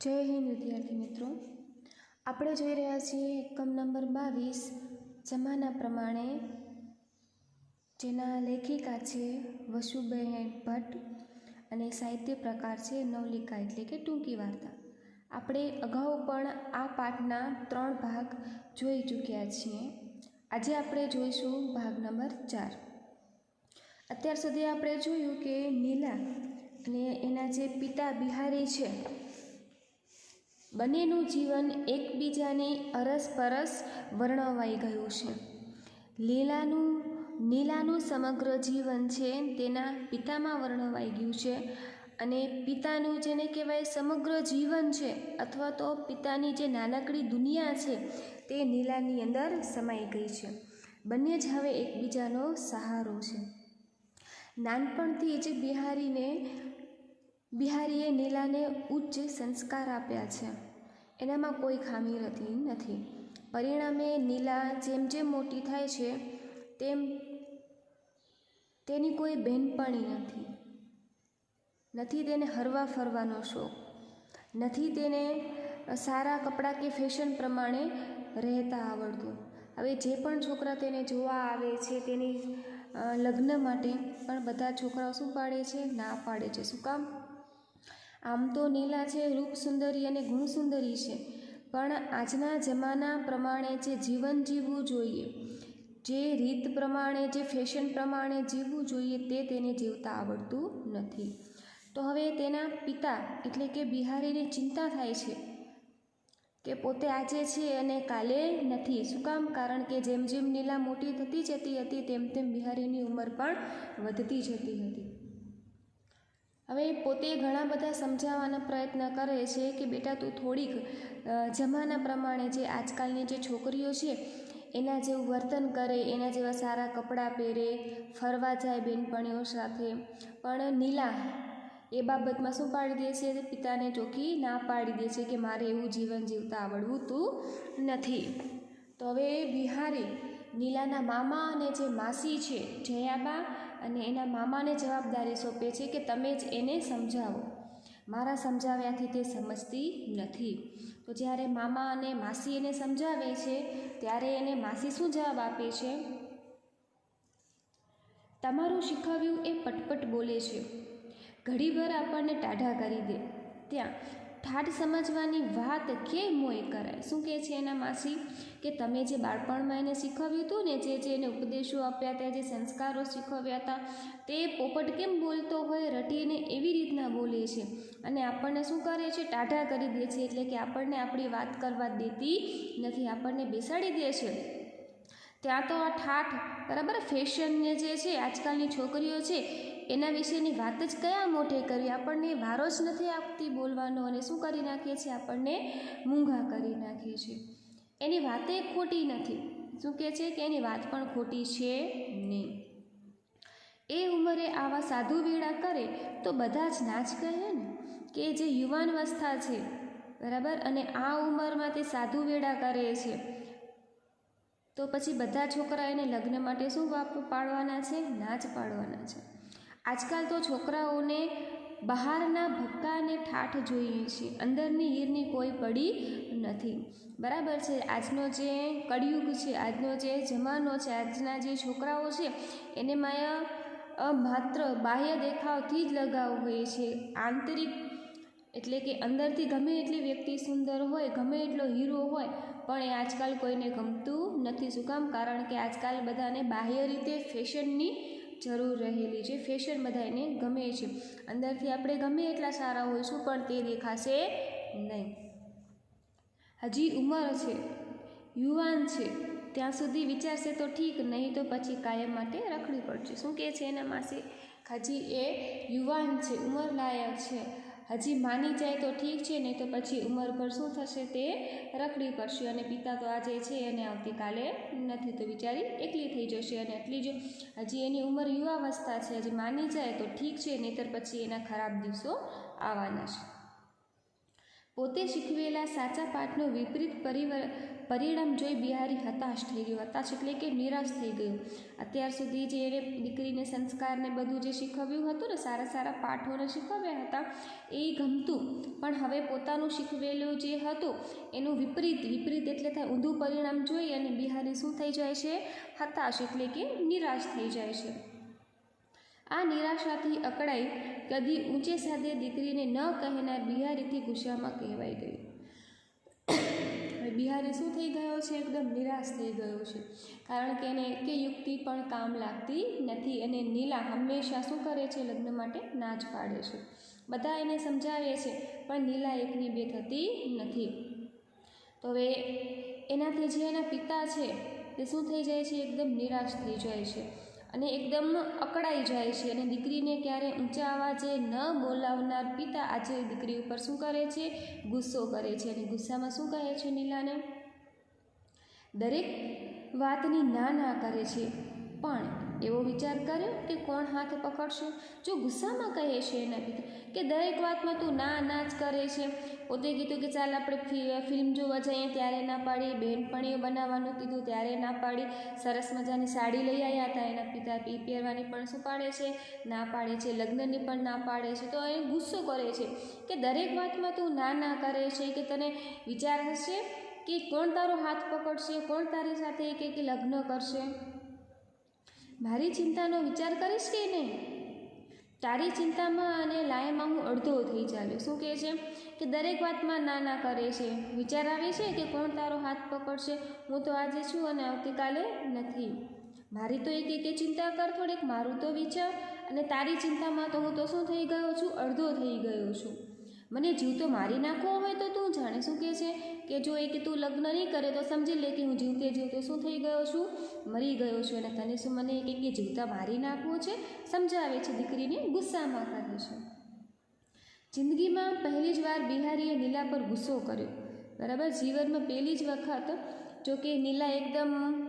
જય હિન્દ, વિદ્યાર્થી મિત્રો. આપણે જોઈ રહ્યા છીએ એકમ નંબર બાવીસ, જમાના પ્રમાણે જેના લેખિકા છે વસુબહેન ભટ્ટ અને સાહિત્ય પ્રકાર છે નવલિકા, એટલે કે ટૂંકી વાર્તા. આપણે અગાઉ પણ આ પાઠના ત્રણ ભાગ જોઈ ચૂક્યા છીએ. આજે આપણે જોઈશું ભાગ નંબર ચાર. અત્યાર સુધી આપણે જોયું કે નીલા અને એના જે પિતા બિહારી છે બંનેનું જીવન એકબીજાને અરસપરસ વર્ણવાઈ ગયું છે. લીલાનું, નીલાનું સમગ્ર જીવન છે તેના પિતામાં વર્ણવાઈ ગયું છે અને પિતાનું જેને કહેવાય સમગ્ર જીવન છે અથવા તો પિતાની જે નાનકડી દુનિયા છે તે નીલાની અંદર સમાઈ ગઈ છે. બંને જ હવે એકબીજાનો સહારો છે. નાનપણથી જ બિહારીને બિહારીએ નીલાને ઉચ્ચ સંસ્કાર આપ્યા છે. એનામાં કોઈ ખામી રહેતી નથી. પરિણામે નીલા જેમ જેમ મોટી થાય છે, તેમ તેની કોઈ બહેનપણી નથી. નથી તેને હરવા ફરવાનો શોખ. નથી તેને સારા કપડાં કે ફેશન પ્રમાણે રહેતા આવડતું. હવે જે પણ છોકરા તેને જોવા આવે છે, તેની લગ્ન માટે પણ બધા છોકરાઓ શું પાડે છે? ના પાડે છે. શું કામ? આમ તો નીલા છે રૂપ સુંદરી અને ગુણ સુંદરી છે. પણ આજના જમાના પ્રમાણે જે જીવન જીવવું જોઈએ, જે રીત પ્રમાણે, જે ફેશન પ્રમાણે જીવવું જોઈએ તે તેને જીવતા આવડતું નથી. તો હવે તેના પિતા એટલે કે બિહારીને ચિંતા થાય છે કે પોતે આજે છે અને કાલે નથી. શું કામ? કારણ કે જેમ જેમ નીલા મોટી થતી જતી હતી, તેમ તેમ બિહારીની ઉંમર પણ વધતી જતી હતી. હવે પોતે ઘણા બધા સમજાવવાના પ્રયત્ન કરે છે કે બેટા તું થોડીક જમાના પ્રમાણે જે આજકાલની જે છોકરીઓ છે, એના જેવું વર્તન કરે, એના જેવા સારા કપડાં પહેરે, ફરવા જાય બેનપણીઓ સાથે. પણ નીલા એ બાબતમાં શું પાડી દે છે? પિતાને ચોખ્ખી ના પાડી દે છે કે મારે એવું જીવન જીવતા આવડવું તું નથી. તો હવે બિહારી નીલાના મામા અને જે માસી છે, જયાબા અને એના મામાને જવાબદારી સોંપે છે કે તમે જ એને સમજાવો. મારા સમજાવ્યાથી તે સમજતી નથી. તો જ્યારે મામા અને માસી એને સમજાવે છે, ત્યારે એને માસી શું જવાબ આપે છે? તમારું શીખવ્યું એ પટપટ બોલે છે. ઘડીભર આપણને ટાઢા કરી દે. ત્યાં ઠાઠ સમજવાની વાત કેમ મોય કરાય શું કહે છે એના માસી? કે તમે જે બાળપણમાં એને શીખવ્યું હતું ને, જે જે એને ઉપદેશો આપ્યા હતા, જે સંસ્કારો શીખવ્યા હતા, તે પોપટ કેમ બોલતો હોય? રટીને એવી રીતના બોલે છે. અને આપણને શું કરે છે? ટાઢા કરી દે છે, એટલે કે આપણને આપણી વાત કરવા દેતી નથી, આપણને બેસાડી દે છે. ત્યાં તો આ ઠાઠ બરાબર ફેશનને જે છે, આજકાલની છોકરીઓ છે એના વિશેની વાત જ કયા મોઢે કરી? આપણને વારો જ નથી આપતી બોલવાનો અને શું કરી નાખીએ છીએ? આપણને મૂંઘા કરી નાખીએ છીએ. એની વાતે ખોટી નથી. શું કહે છે કે એની વાત પણ ખોટી છે નહીં? એ ઉંમરે આવા સાધુ વેળા કરે તો બધા જ ના જ કહે ને? કે જે યુવાન અવસ્થા છે, બરાબર? અને આ ઉંમરમાં તે સાધુ વેળા કરે છે. તો પછી બધા છોકરા એને લગ્ન માટે શું પાડવાના છે? ના જ પાડવાના છે. આજકાલ તો છોકરાઓને બહારના ભક્કા અને ઠાઠ જોઈએ છે. અંદરની હીરની કોઈ પડી નથી. બરાબર છે, આજનો જે કળિયુગ છે, આજનો જે જમાનો છે, આજના જે છોકરાઓ છે, એને માયા માત્ર બાહ્ય દેખાવથી જ લગાવ હોય છે. આંતરિક એટલે કે અંદરથી ગમે એટલી વ્યક્તિ સુંદર હોય, ગમે એટલો હીરો હોય, પણ એ આજકાલ કોઈને ગમતું નથી. શું કામ? કારણ કે આજકાલ બધાને બાહ્ય રીતે ફેશનની જરૂર રહેલી છે. ફેશન બધાને ગમે છે. અંદરથી આપણે ગમે એટલા સારા હોઈશું, પણ તે દેખાશે નહીં. હજી ઉંમર છે, યુવાન છે, ત્યાં સુધી વિચારશે તો ઠીક, નહીં તો પછી કાયમ માટે રખડી પડશે. શું કહે છે એના માસી? હજી એ યુવાન છે, ઉંમરલાયક છે. હજી માની જાય તો ઠીક છે, નહીં તો પછી ઉંમરભર શું થશે તે રખડી પડશે અને પિતા તો આજે છે અને આવતીકાલે નથી તો બિચારી એકલી થઈ જશે અને એટલી જ હજી એની ઉંમર યુવાવસ્થા છે, હજી માની જાય તો ઠીક છે, નહીંતર પછી એના ખરાબ દિવસો આવવાના છે. પોતે શીખવેલા સાચા પાઠનો વિપરીત પરિવર, પરિણામ જોઈ બિહારી હતાશ થઈ ગયો. હતાશ એટલે કે નિરાશ થઈ ગયો. અત્યાર સુધી જે એને દીકરીને સંસ્કારને બધું જે શીખવ્યું હતું ને, સારા સારા પાઠોને શીખવ્યા હતા, એ ગમતું. પણ હવે પોતાનું શીખવેલું જે હતું, એનું વિપરીત વિપરીત એટલે થાય ઊંધું પરિણામ જોઈ અને બિહારી શું થઈ જાય છે? હતાશ એટલે કે નિરાશ થઈ જાય છે. આ નિરાશાથી અકળાઈ કદી ઊંચે સાદે દીકરીને ન કહેનાર બિહારીથી ગુસ્સામાં કહેવાઈ ગયું. હવે બિહારી શું થઈ ગયો છે? એકદમ નિરાશ થઈ ગયો છે. કારણ કે એને એકે યુક્તિ પણ કામ લાગતી નથી અને નીલા હંમેશા શું કરે છે? લગ્ન માટે ના પાડે છે. બધા એને સમજાવે છે, પણ નીલા એકની બે થતી નથી. તો હવે એનાથી જે એના પિતા છે, તે શું થઈ જાય છે? એકદમ નિરાશ થઈ જાય છે. અને એકદમ અકળાઈ જાય છે અને દીકરીને ક્યારે ઊંચા અવાજે ન બોલાવનાર પિતા આજે દીકરી ઉપર શું કરે છે? ગુસ્સો કરે છે અને ગુસ્સામાં શું કહે છે નીલાને? દરેક વાતની ના ના કરે છે. પણ એવો વિચાર કર્યો કે કોણ હાથ પકડશે? જો ગુસ્સામાં કહે છે એના પિતા કે દરેક વાતમાં તું ના ના જ કરે છે, પોતે કીધું કે ચાલ આપણે ફિલ્મ જોવા જઈએ, ત્યારે ના પાડી. બહેનપણીઓ બનાવવાનું કીધું, ત્યારે ના પાડી. સરસ મજાની સાડી લઈ આવ્યા હતા. એના પિતા પી પહેરવાની પણ શું પાડે છે? ના પાડે છે. લગ્નની પણ ના પાડે છે. તો એ ગુસ્સો કરે છે કે દરેક વાતમાં તું ના ના કરે છે કે તને વિચાર હશે કે કોણ તારો હાથ પકડશે? કોણ તારી સાથે એક એક લગ્ન કરશે? મારી ચિંતાનો વિચાર કરીશ કે નહીં? તારી ચિંતામાં અને લાયમાં હું અડધો થઈ ચાલ્યો શું કહે છે? કે દરેક વાતમાં ના ના કરે છે. વિચાર આવે છે કે કોણ તારો હાથ પકડશે? હું તો આજે છું અને આવતીકાલે નથી. મારી તો એક એકે ચિંતા કર, થોડીક મારું તો વિચાર. અને તારી ચિંતામાં તો હું તો શું થઈ ગયો છું? અડધો થઈ ગયો છું. મને જીવ તો મારી નાખવો હોય તો તું જાણે શું કહે છે? કે જો એ કે તું લગ્ન નહીં કરે તો સમજી લે કે હું જીવતે જીવતે શું થઈ ગયો છું? મરી ગયો છું અને તને શું મને એક કે જીવતા મારી નાખવો છે? સમજાવે છે દીકરીને, ગુસ્સામાં કહે છે. જિંદગીમાં પહેલી જ વાર બિહારીએ નીલા પર ગુસ્સો કર્યો. બરાબર? જીવનમાં પહેલી જ વખત, જો કે નીલા એકદમ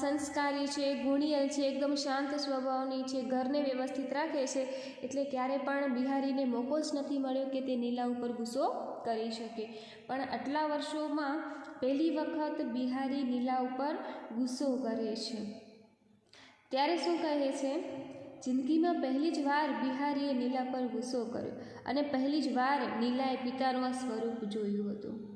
સંસ્કારી છે, ગુણિયલ છે, એકદમ શાંત સ્વભાવની છે, ઘરને વ્યવસ્થિત રાખે છે, એટલે ક્યારે પણ બિહારીને મોકો જ નથી મળ્યો કે તે નીલા ઉપર ગુસ્સો કરી શકે. પણ આટલા વર્ષોમાં પહેલી વખત બિહારી નીલા ઉપર ગુસ્સો કરે છે. ત્યારે શું કહે છે? જિંદગીમાં પહેલી જ વાર બિહારીએ નીલા પર ગુસ્સો કર્યો અને પહેલી જ વાર નીલાએ પિતાનું આ સ્વરૂપ જોયું હતું.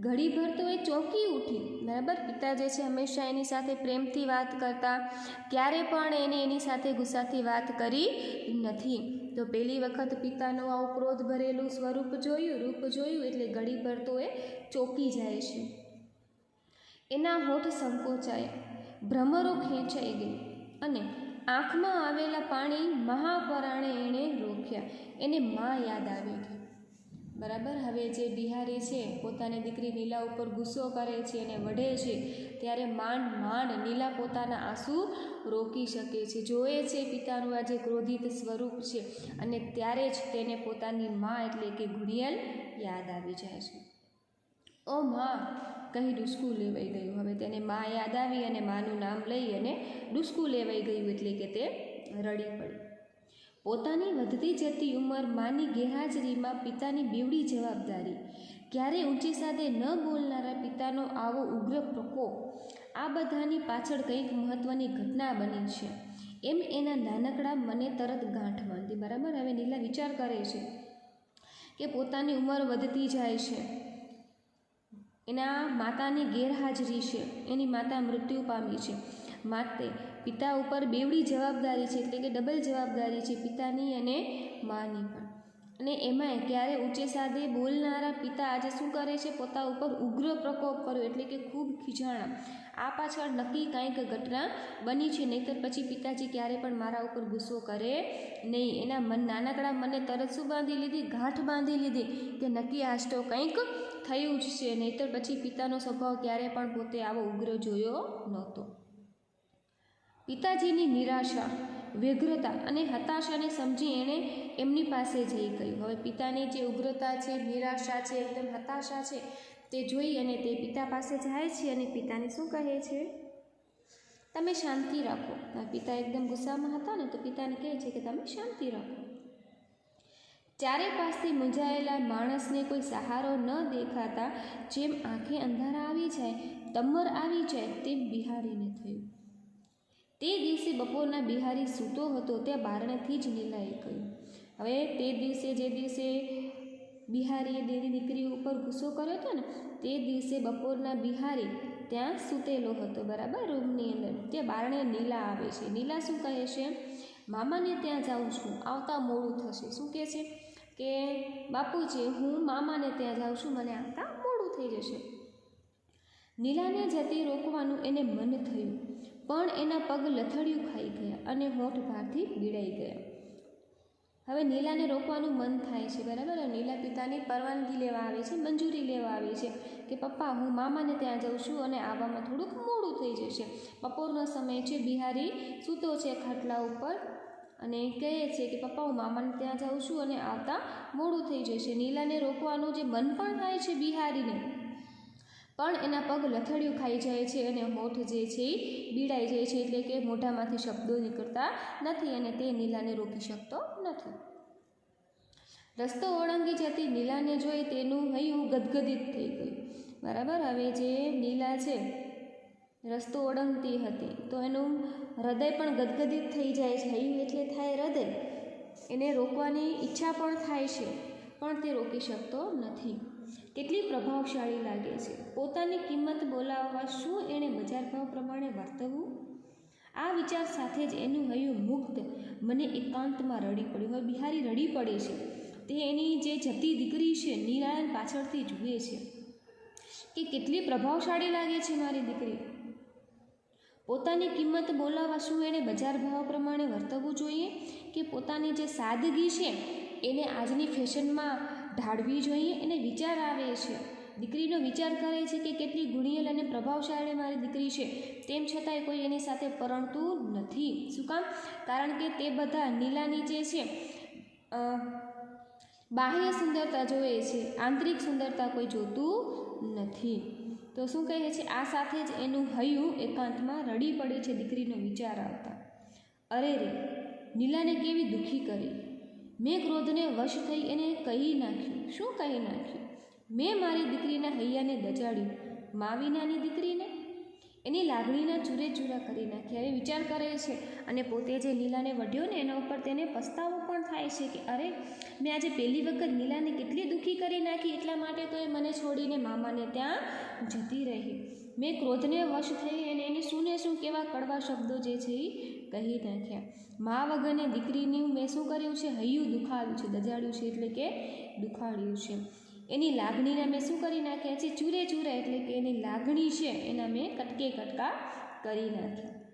ઘડીભર તો એ ચોંકી ઉઠી. બરાબર? પિતા જે છે હંમેશા એની સાથે પ્રેમથી વાત કરતા. ક્યારે પણ એને એની સાથે ગુસ્સાથી વાત કરી નથી. તો પહેલી વખત પિતાનું આવું ક્રોધ ભરેલું સ્વરૂપ જોયું, રૂપ જોયું, એટલે ઘડીભર તો એ ચોંકી જાય છે. એના હોઠ સંકોચાયા. ભ્રમરો ખેંચાઈ ગઈ અને આંખમાં આવેલા પાણી મહાપરાણે એણે રોક્યા. એને માં યાદ આવી ગઈ બરાબર? હવે જે બિહારી છે, પોતાની દીકરી નીલા ઉપર ગુસ્સો કરે છે અને વઢે છે, ત્યારે માંડ માંડ નીલા પોતાના આંસુ રોકી શકે છે. જોએ છે પિતાનું આ જે ક્રોધિત સ્વરૂપ છે અને ત્યારે જ તેને પોતાની માં એટલે કે ગુડિયલ યાદ આવી જાય છે. ઓ માં, કહી ડુસકું લેવાઈ ગયું. હવે તેને માં યાદ આવી અને માનું નામ લઈ અને ડુસકું લેવાઈ ગયું એટલે કે તે રડી પડી. પોતાની વધતી જતી ઉંમર માની ગેરહાજરીમાં પિતાની બીવડી જવાબદારી. ક્યારે ઊંચી સાથે ન બોલનારા પિતાનો આવો ઉગ્ર પ્રકોપ, આ બધાની પાછળ કંઈક મહત્ત્વની ઘટના બની છે. એમ એના નાનકડા મને તરત ગાંઠ બાંધી. બરાબર? હવે નીલા વિચાર કરે છે કે પોતાની ઉંમર વધતી જાય છે. એના માતાની ગેરહાજરી છે. એની માતા મૃત્યુ પામી છે. માટે પિતા ઉપર બેવડી જવાબદારી છે એટલે કે ડબલ જવાબદારી છે પિતાની અને માની પણ. અને એમાંય ક્યારે ઊંચે સાદે બોલનારા પિતા આજે શું કરે છે? પોતા ઉપર ઉગ્ર પ્રકોપ કર્યો એટલે કે ખૂબ ખીજાણા. આ પાછળ નક્કી કાંઈક ઘટના બની છે, નહીંતર પછી પિતાજી ક્યારે પણ મારા ઉપર ગુસ્સો કરે નહીં. એના મન નાનકડા મને તરત શું બાંધી લીધી? ગાંઠ બાંધી લીધી કે નક્કી આજ તો કંઈક થયું જ છે. નહીતર પછી પિતાનો સ્વભાવ ક્યારે પણ પોતે આવો ઉગ્ર જોયો નહોતો. પિતાજીની નિરાશા, વ્યગ્રતા અને હતાશાને સમજી એણે એમની પાસે જઈ ગયું. હવે પિતાની જે ઉગ્રતા છે, નિરાશા છે, એકદમ હતાશા છે, તે જોઈ અને તે પિતા પાસે જાય છે અને પિતાને શું કહે છે? તમે શાંતિ રાખો. પિતા એકદમ ગુસ્સામાં હતા ને, તો પિતાને કહે છે કે તમે શાંતિ રાખો. ચારે પાસથી મૂંઝાયેલા માણસને કોઈ સહારો ન દેખાતા જેમ આંખે અંધારા આવી જાય તમર આવી જાય તેમ બિહારીને થયું. તે દિવસે બપોરના બિહારી સૂતો હતો, ત્યાં બારણાથી જ નીલાએ કહ્યું હવે તે દિવસે જે દિવસે બિહારીએ દેવી દીકરી ઉપર ગુસ્સો કર્યો હતો ને, તે દિવસે બપોરના બિહારી ત્યાં સૂતેલો હતો, બરાબર, રૂમની અંદર. ત્યાં બારણે નીલા આવે છે. નીલા શું કહે છે? મામાને ત્યાં જાઉં છું. આવતા મોડું થશે. શું કહે છે? કે, બાપુજી, હું મામાને ત્યાં જાઉં છું, મને આવતા મોડું થઈ જશે. નીલાને જતી રોકવાનું એને મન થયું, પણ એના પગ લથડિયું ખાઈ ગયા અને હોઠ ભારથી બીડાઈ ગયા. હવે નીલાને રોકવાનું મન થાય છે, બરાબર? નીલા પિતાની પરવાનગી લેવા આવે છે, મંજૂરી લેવા આવે છે કે, પપ્પા, હું મામાને ત્યાં જાઉં છું અને આવવામાં થોડુંક મોડું થઈ જશે. બપોરનો સમય છે, બિહારી સૂતો છે ખાટલા ઉપર અને કહે છે કે, પપ્પા, હું મામાને ત્યાં જાઉં છું અને આવતા મોડું થઈ જશે. નીલાને રોકવાનું જે મન પણ થાય છે બિહારીને. પણ એના પગ લથડિયું ખાઈ જાય છે અને હોઠ જે છે એ બીડાઈ જાય છે એટલે કે મોઢામાંથી શબ્દો નીકળતા નથી અને તે નીલાને રોકી શકતો નથી. રસ્તો ઓળંગી જતી નીલાને જોઈ તેનું હૈયું ગદગદિત થઈ ગયું. બરાબર? હવે જે નીલા છે રસ્તો ઓળંગતી હતી. તો એનું હૃદય પણ ગદગદિત થઈ જાય છે. હૈયું એટલે થાય હૃદય. એને રોકવાની ઈચ્છા પણ થાય છે. પણ તે રોકી શકતો નથી. કેટલી પ્રભાવશાળી લાગે છે. પોતાની કિંમત બોલાવવા શું એણે બજાર ભાવ પ્રમાણે વર્તવું? આ વિચાર સાથે જ એનું હૈયું મુક્ત મને એકાંતમાં રડી પડ્યું. હવે બિહારી રડી પડે છે. તે એની જે જતી દીકરી છે, નિરાયણ પાછળથી જુએ છે કે કેટલી પ્રભાવશાળી લાગે છે મારી દીકરી. પોતાની કિંમત બોલાવવા શું એણે બજાર ભાવ પ્રમાણે વર્તવું જોઈએ? કે પોતાની જે સાદગી છે, એને આજની ફેશનમાં ઢાળવી જોઈએ? એને વિચાર આવે છે. દીકરીનો વિચાર કરે છે કે કેટલી ગુણિયલ અને પ્રભાવશાળી મારી દીકરી છે. તેમ છતાંય કોઈ એની સાથે પરણતું નથી. શું કામ? કારણ કે તે બધા નીલા નીચે છે. બાહ્ય સુંદરતા જોવે છે. આંતરિક સુંદરતા કોઈ જોતું નથી. તો શું કહે છે? આ સાથે જ એનું હૈયું એકાંતમાં રડી પડે છે દીકરીનો વિચાર આવતા. અરે રે, નીલાને કેવી દુઃખી કરી. મેં ક્રોધને વશ થઈ એને કહી નાખ્યું. શું કહી નાખ્યું? મેં મારી દીકરીના હૈયાને દજાડ્યું. માવીનાની દીકરીને? એની લાગણીના ચૂરે ચૂરા કરી નાખ્યા. એ વિચાર કરે છે અને પોતે જે લીલાને વઢ્યો ને એના ઉપર તેને પસ્તાવો પણ થાય છે કે અરે, મેં આજે પહેલી વખત નીલાને કેટલી દુઃખી કરી નાખી એટલા માટે તો એ મને છોડીને મામાને ત્યાં જતી રહી. મેં ક્રોધને વશ થઈ અને એને શું ને શું કેવા કડવા શબ્દો જે છે એ કહી નાખ્યા. મા વગરને દીકરીનું મેં શું કર્યું છે? હૈયું દુખાવ્યું છે, દજાડ્યું છે એટલે કે દુખાડ્યું છે. એની લાગણીના મેં શું કરી નાખ્યા? છે ચૂરે ચૂરે એટલે કે એની લાગણી છે એના મેં કટકે કટકા કરી નાખ્યા.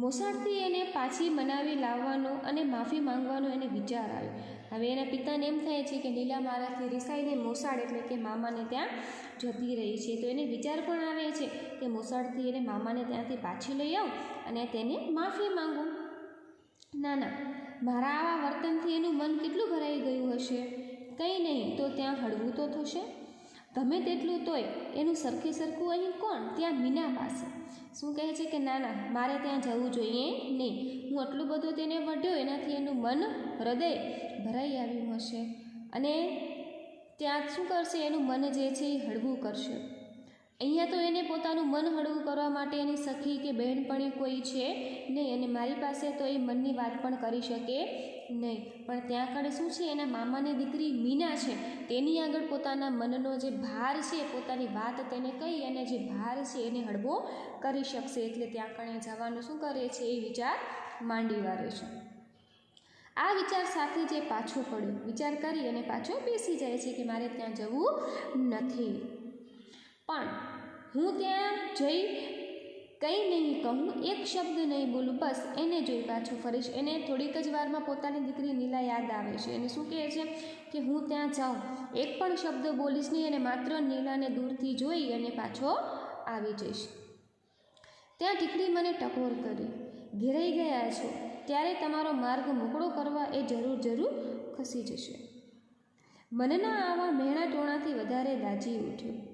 મોસાળથી એને પાછી મનાવી લાવવાનો અને માફી માંગવાનો એને વિચાર આવ્યો. હવે એના પિતાને એમ થાય છે કે લીલા મારાથી રિસાઈને મોસાળ એટલે કે મામાને ત્યાં જતી રહી છે. તો એને વિચાર પણ આવે છે કે મોસાળથી એને મામાને ત્યાંથી પાછી લઈ આવું અને તેને માફી માંગું. ના ના, મારા આવા વર્તનથી એનું મન કેટલું ભરાઈ ગયું હશે? કંઈ નહીં, તો ત્યાં હળવું તો થશે. ગમે તેટલું તોય એનું સરખે સરખું અહીં કોણ? ત્યાં મીના પાસે. શું કહે છે કે ના ના મારે ત્યાં જવું જોઈએ નહીં. હું આટલું બધું તેને વઢ્યો, એનાથી એનું મન, હૃદય ભરાઈ આવ્યું હશે. અને ત્યાં શું કરશે? એનું મન જે છે એ હળવું કરશે. અહીંયા તો એને પોતાનું મન હળવું કરવા માટે એની સખી કે બહેનપણી કોઈ છે નહીં અને મારી પાસે તો એ મનની વાત પણ કરી શકે નહીં, પણ ત્યાં આગળ શું છે? એના મામાની દીકરી મીના છે. તેની આગળ પોતાના મનનો જે ભાર છે, પોતાની વાત તેને કહી અને જે ભાર છે એને હળવો કરી શકશે. એટલે ત્યાં કણે જવાનું શું કરે છે? એ વિચાર માંડી વારે છે. આ વિચાર સાથે જે પાછો પડ્યો. વિચાર કરી અને પાછો બેસી જાય છે કે મારે ત્યાં જવું નથી. પણ હું ત્યાં જઈ કંઈ નહીં કહું, એક શબ્દ નહીં બોલું, બસ એને જોઈ પાછું ફરીશ એને થોડીક જ વારમાં પોતાની દીકરી નીલા યાદ આવે છે. એને શું કહે છે કે હું ત્યાં જાઉં, એક પણ શબ્દ બોલીશ નહીં અને માત્ર નીલાને દૂરથી જોઈ અને પાછો આવી જઈશ. ત્યાં ટીકડી મને ટકોર કરી, ઘેરાઈ ગયા છો. ત્યારે તમારો માર્ગ મોકળો કરવા એ જરૂર જરૂર ખસી જશે. મનના આવા મેણા ટોણાથી વધારે દાજી ઉઠ્યો.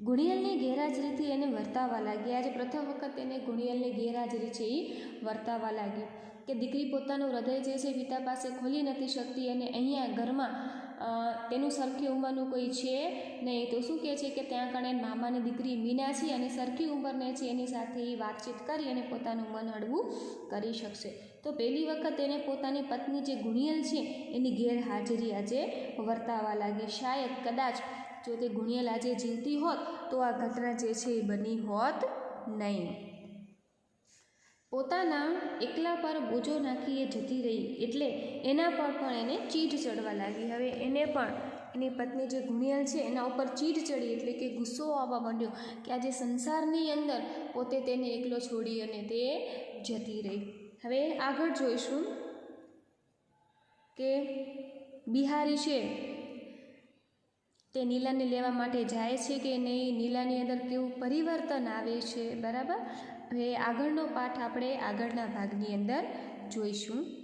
ગુણિયલની ગેરહાજરીથી એને વર્તાવા લાગી. આજે પ્રથમ વખત એને ગુણિયલની ગેરહાજરી છે એ વર્તાવા લાગી. કે દીકરી પોતાનું હૃદય જે છે પિતા પાસે ખોલી નથી શકતી અને અહીંયા ઘરમાં તેનું સરખી ઉંમરનું કોઈ છે નહીં. તો શું કહે છે કે ત્યાં કણે મામાની દીકરી મીના છે અને સરખી ઉંમરને છે એની સાથે એ વાતચીત કરી અને પોતાનું મન હળવું કરી શકશે. તો પહેલી વખત એને પોતાની પત્ની જે ગુણિયલ છે એની ગેરહાજરી આજે વર્તાવા લાગી. શાયદ કદાચ જો તે ગુણિયલ આજે જીવતી હોત, તો આ ઘટના જે છે એ બની હોત નહીં. પોતાના એકલા પર બોજો નાખી એ જતી રહી, એટલે એના પર પણ એને ચીડ ચડવા લાગી. હવે એને પણ એની પત્ની જે ગુણિયલ છે, એના ઉપર ચીડ ચડી એટલે કે ગુસ્સો આવવા માંડ્યો કે આજે સંસારની અંદર પોતે તેને એકલો છોડી અને તે જતી રહી. હવે આગળ જોઈશું કે બિહારી છે તે નીલાને લેવા માટે જાય છે કે નહીં, નીલાની અંદર કેવું પરિવર્તન આવે છે, બરાબર? હવે આગળનો પાઠ આપણે આગળના ભાગની અંદર જોઈશું.